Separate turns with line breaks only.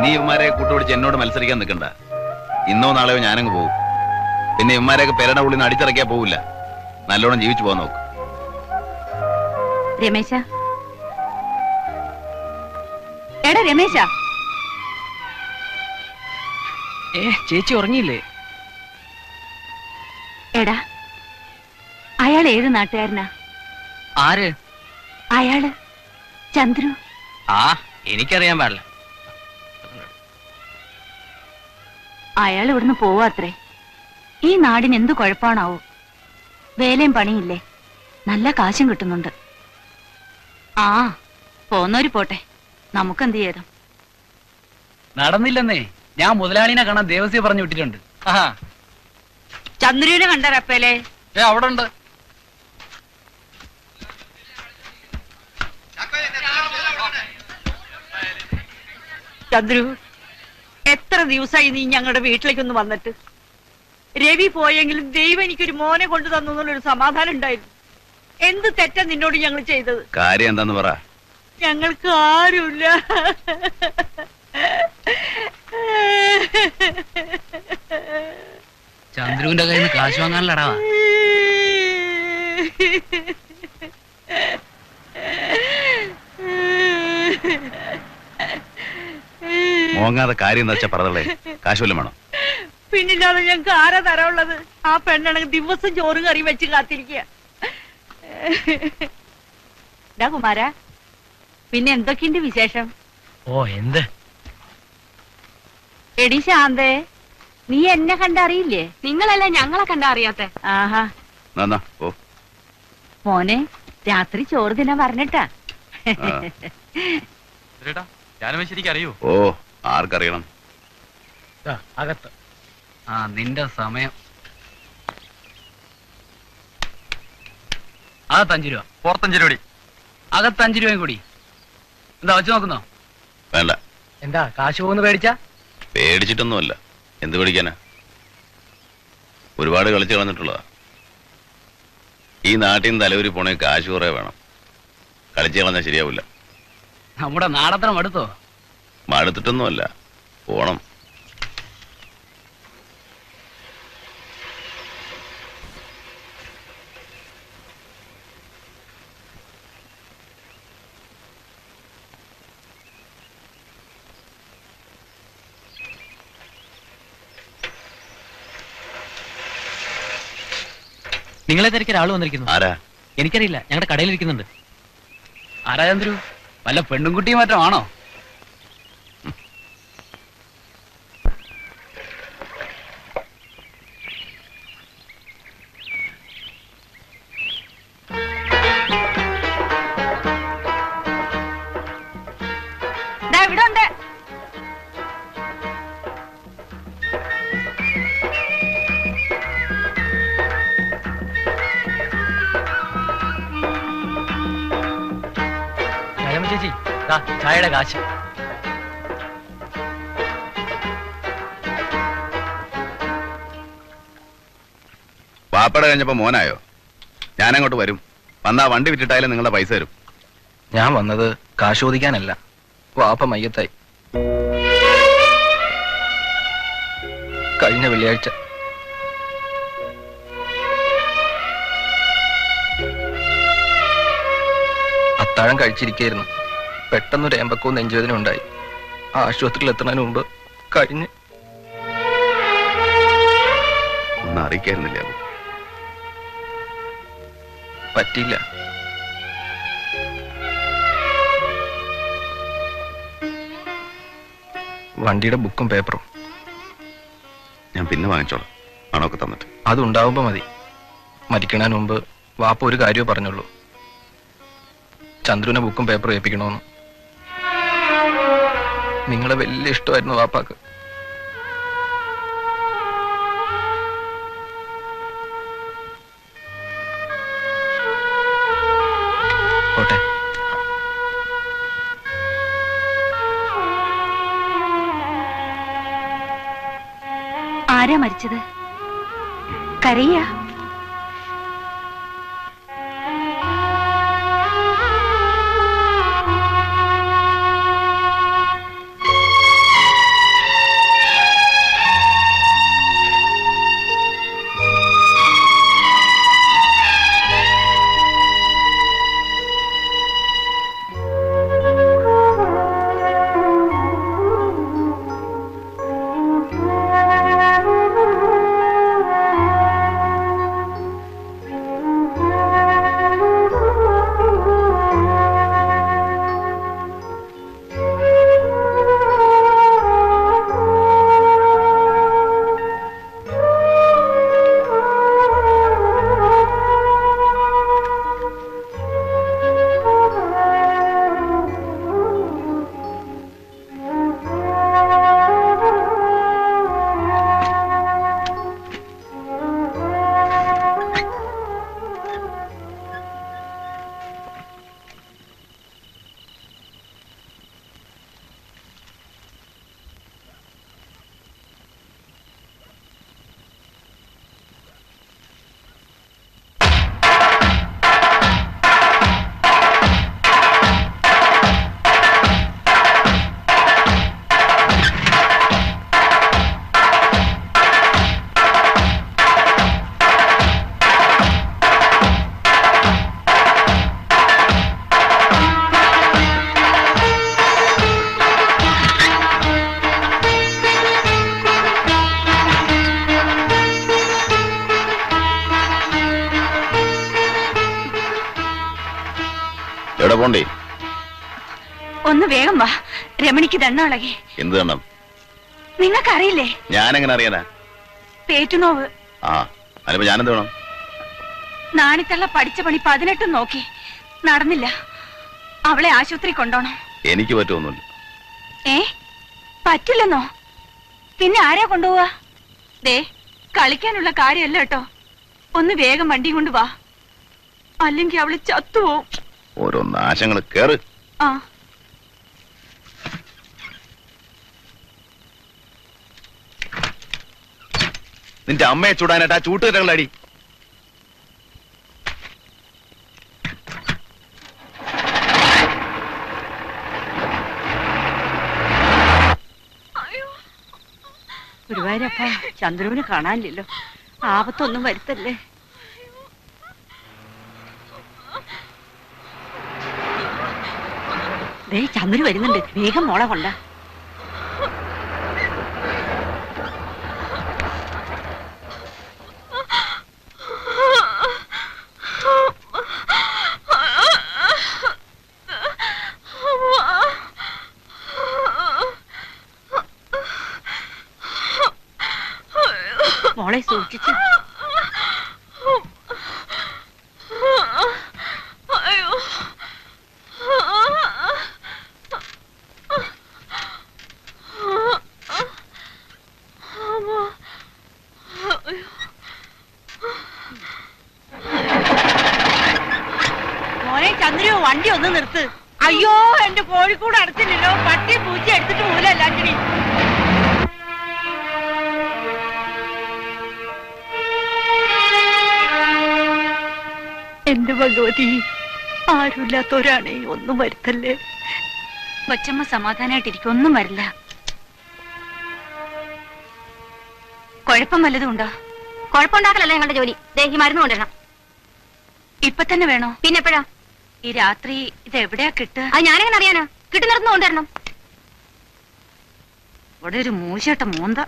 ഇനി ഇവന്മാരെ കൂട്ടുപിടിച്ച് എന്നോട് മത്സരിക്കാൻ നിൽക്കണ്ട. ഇന്നോ നാളെയോ ഞാനങ്ങ് പോകും പിന്നെ ഇവന്മാരെയൊക്കെ പെരട ഉള്ളിൽ നിന്ന് അടിച്ചിറക്കിയാ പോവില്ല. നല്ലോണം ജീവിച്ചു പോകാൻ നോക്ക്.
രമേശ. എടാ രമേശ.
ഏ ചേച്ചി ഉറങ്ങിയില്ലേ?
എടാ അയാൾ ഏത് നാട്ടുകാരനാ?
ആര്?
അയാൾ ചന്ദ്രു.
ആ എനിക്കറിയാൻ പാടില്ല.
അയാൾ ഇവിടുന്ന് പോവാത്രേ ഈ നാടിന് എന്ത് കുഴപ്പമാണാവോ? വേലയും പണിയില്ലേ? നല്ല കാശും കിട്ടുന്നുണ്ട്. ആ പോന്നോര് പോട്ടെ. നമുക്കെന്ത് ചെയ്തോ
നടന്നില്ലെന്നേ. ഞാൻ മുതലാളിനെ കാണാൻ ദേവസ്യ പറഞ്ഞു വിട്ടിട്ടുണ്ട്. ചന്ദ്രനെ
ചന്ദ്രുവിനെ കണ്ടറപ്പേലേ
ഏ അവിടെ ഉണ്ട്
ചന്ദ്രു എത്ര ദിവസമായി നീ ഞങ്ങളുടെ വീട്ടിലേക്കൊന്ന് വന്നിട്ട്? രവി പോയെങ്കിലും ദൈവം എനിക്കൊരു മോനെ കൊണ്ടു തന്നു എന്നുള്ളൊരു സമാധാനം ഉണ്ടായിരുന്നു. എന്ത് തെറ്റാ നിന്നോട് ഞങ്ങൾ ചെയ്തത്?
കാര്യം എന്താന്ന് പറ.
ഞങ്ങൾക്ക് ആരുമില്ല.
ചന്ദ്രുവിന്റെ കയ്യിൽ നിന്ന് കാശ് വാങ്ങാനല്ലടാ.
മോങ്ങാതെ കാര്യം എന്താ വെച്ചാ പറഞ്ഞേ കാശുവല്ലം വേണം?
പിന്നില്ലാതെ ഞങ്ങൾക്ക് ആരാ തരാനുള്ളത്? ആ പെണ്ണാണെങ്കിൽ ദിവസം ചോറും കറി വെച്ച് കാത്തിരിക്കുക. കുമാര പിന്നെ എന്തൊക്കെയുണ്ട് വിശേഷം?
ഓ എന്ത്?
എടി ശാന്തേ നീ എന്നെ കണ്ടറിയില്ലേ?
നിങ്ങളല്ല ഞങ്ങളെ കണ്ടറിയാത്ത?
ആഹാ. മോനെ രാത്രി ചോറ് തിന്നാൻ പറഞ്ഞിട്ടാ.
ഞാനും
ഓ. ആർക്കറിയണം?
അകത്ത്. ആ നിന്റെ സമയം. അകത്ത് അഞ്ചു രൂപ.
പുറത്തഞ്ചു രൂപ
അകത്ത് അഞ്ചു രൂപയും കൂടി. എന്താ വെച്ച് നോക്കുന്നോ?
വേണ്ട.
എന്താ കാശ് പോകുന്നു പേടിച്ചാ?
പേടിച്ചിട്ടൊന്നുമല്ല. എന്ത് പേടിക്കാനാ? ഒരുപാട് കളിച്ചു കളഞ്ഞിട്ടുള്ളതാ. ഈ നാട്ടിൽ നിന്ന് തലവരി പോണേ കാശ് കുറേ വേണം. കളിച്ചു കളഞ്ഞാൽ ശരിയാവില്ല
നമ്മുടെ നാടത്തരം അടുത്തോ
മടുത്തിട്ടൊന്നുമല്ല പോണം.
നിങ്ങളെ തിരക്കി ഒരാൾ വന്നിരിക്കുന്നു.
ആരാ?
എനിക്കറിയില്ല. ഞങ്ങളുടെ കടയിൽ ഇരിക്കുന്നുണ്ട് ആരാ ചന്ദ്രു? വല്ല പെണ്ണും കുട്ടിയും മറ്റോ ആണോ?
ഇവിടെ ഉണ്ട്.
രാജമ്മ ചേച്ചി ദാ ചായയുടെ കാശ്.
വാപ്പട കഴിഞ്ഞപ്പോ മോനായോ? ഞാനങ്ങോട്ട് വരും. വന്നാ വണ്ടി വിറ്റിട്ടായാലും നിങ്ങളുടെ പൈസ തരും.
ഞാൻ വന്നത് കാശ് ചോദിക്കാനല്ല വാപ്പ മയ്യത്തായി കഴിഞ്ഞ വെള്ളിയാഴ്ച. അത്താഴം കഴിച്ചിരിക്കായിരുന്നു. പെട്ടെന്നൊരു ഏമ്പക്കവും നെഞ്ചുവേദന ഉണ്ടായി. ആശുപത്രിയിൽ എത്തുന്നതിന് മുമ്പ് കഴിഞ്ഞ്.
ഒന്നും അറിയിക്കായിരുന്നില്ല.
പറ്റിയില്ല. വണ്ടിയുടെ ബുക്കും പേപ്പറും.
ഞാൻ പിന്നെ വാങ്ങിച്ചോളാം. പണമൊക്കെ തന്നിട്ട്.
അതുണ്ടാവുമ്പോ മതി. മരിക്കണതിന് മുമ്പ് വാപ്പ ഒരു കാര്യമേ പറഞ്ഞുള്ളൂ. ചന്ദ്രുവിനെ ബുക്കും പേപ്പറും ഏൽപ്പിക്കണമെന്ന് നിങ്ങളെ വലിയ ഇഷ്ടമായിരുന്നു വാപ്പാക്ക്.
ആരാ മരിച്ചത്? കരയ്യ വേഗം വാ. രമണിക്ക് ദണ്ണളകി.
എന്ത് നിങ്ങൾക്ക്
നിങ്ങൾക്കറിയില്ലേ?
ഞാൻ എങ്ങനെ അറിയാനാ?
പേറ്റുനോവ്.
ആ അതിപ്പോ ഞാനെന്ത് വേണം?
നാണിത്തള്ള പഠിച്ച പണി പതിനെട്ടും നോക്കി. നടന്നില്ല. അവളെ ആശുപത്രി കൊണ്ടോണം.
എനിക്ക് പറ്റുമൊന്നുമില്ല.
ഏ? പറ്റില്ലെന്നോ? പിന്നെ ആരാ കൊണ്ടുപോവാ? ദേ കളിക്കാനുള്ള കാര്യമല്ല കേട്ടോ. ഒന്ന് വേഗം വണ്ടി കൊണ്ട് വാ. അല്ലെങ്കിൽ അവൾ ചത്തുപോവും.
ഓരോ നാശങ്ങൾ കേറ്.
ആ.
നിന്റെ അമ്മയെ ചൂടാനായിട്ട് ആ ചൂട്ടുകരകളടി
ഗുരുവായൂരപ്പ ചന്ദ്രുവിനെ കാണാനില്ലല്ലോ. ആപത്തൊന്നും വരുത്തല്ലേ. ദേ ചന്ദ്രു വരുന്നുണ്ട്. വേഗം മോളെ കൊണ്ട. മോളെ സൂക്ഷിച്ചു. മോനെ ചന്ദ്രയോ വണ്ടി ഒന്ന് നിർത്ത്. അയ്യോ എന്റെ കോഴിക്കൂട് അടച്ചില്ലല്ലോ. പട്ടി പൂച്ച എന്റെ ഭഗവതി ആരുമില്ലാത്തവരാണേ ഒന്നും വരുത്തല്ലേ?
കൊച്ചമ്മ സമാധാനായിട്ടിരിക്കും ഒന്നും വരില്ല. കുഴപ്പം വല്ലതും ഉണ്ടോ?
കുഴപ്പമുണ്ടാക്കലല്ല ഞങ്ങളുടെ ജോലി? ദേഹി മരുന്ന് കൊണ്ടുവരണം.
ഇപ്പൊ തന്നെ വേണോ?
പിന്നെ എപ്പോഴാ
ഈ രാത്രി ഇത് എവിടെയാ കിട്ടുക?
അത് ഞാനെങ്ങനെ അറിയാനാ? കിട്ടുന്നിടത്തുനിന്ന് കൊണ്ടുവരണം.
ഇവിടെ ഒരു മൂശട്ട മൂന്ത.